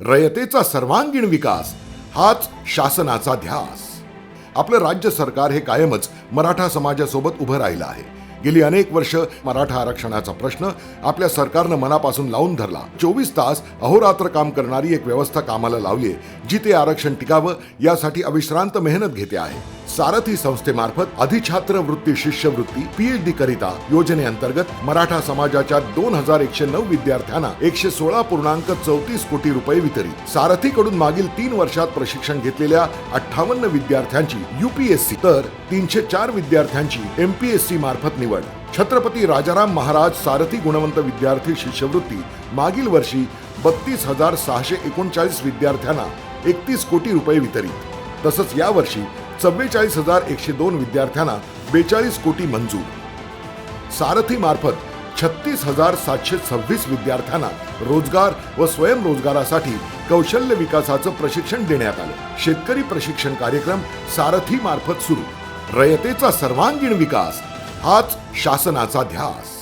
रयतेचा सर्वांगीण विकास हाच शासनाचा ध्यास. आपलं राज्य सरकार हे कायमच मराठा समाजासोबत उभं राहिलं आहे. गेली अनेक वर्ष मराठा आरक्षणाचा प्रश्न आपल्या सरकारनं मनापासून लावून धरला. चोवीस तास अहोरात्र काम करणारी एक व्यवस्था कामाला लावली जी ते आरक्षण टिकावं यासाठी अविश्रांत मेहनत घेते आहे. सारथी संस्थेमार्फत अधिछात्र वृत्ती शिष्यवृत्ती पीएचडी करिता योजनेअंतर्गत मराठा समाजाच्या दोन हजार एकशे नऊ विद्यार्थ्यांना एकशे सोळा पूर्णांक चौतीस कोटी रुपये वितरित. सारथीकडून मागील तीन वर्षात प्रशिक्षण घेतलेल्या अठ्ठावन्न विद्यार्थ्यांची युपीएससी तर तीनशे चार विद्यार्थ्यांची एमपीएससी मार्फत निवड. छत्रपती राजाराम महाराज सारथी गुणवंत विद्यार्थी शिष्यवृत्ती मागील वर्षी बत्तीस हजार सहाशे एकोणचाळीस विद्यार्थ्यांना एकतीस कोटी रुपये वितरित. तसंच यावर्षी चव्वेचाळीस हजार एकशे दोन विद्यार्थ्यांना बेचाळीस कोटी मंजूर. सारथी मार्फत छत्तीस हजार सातशे सव्वीस विद्यार्थ्यांना रोजगार व स्वयंरोजगारासाठी कौशल्य विकासाचं प्रशिक्षण देण्यात आलं. शेतकरी प्रशिक्षण कार्यक्रम सारथी मार्फत सुरू. रयतेचा सर्वांगीण विकास हाच शासनाचा ध्यास.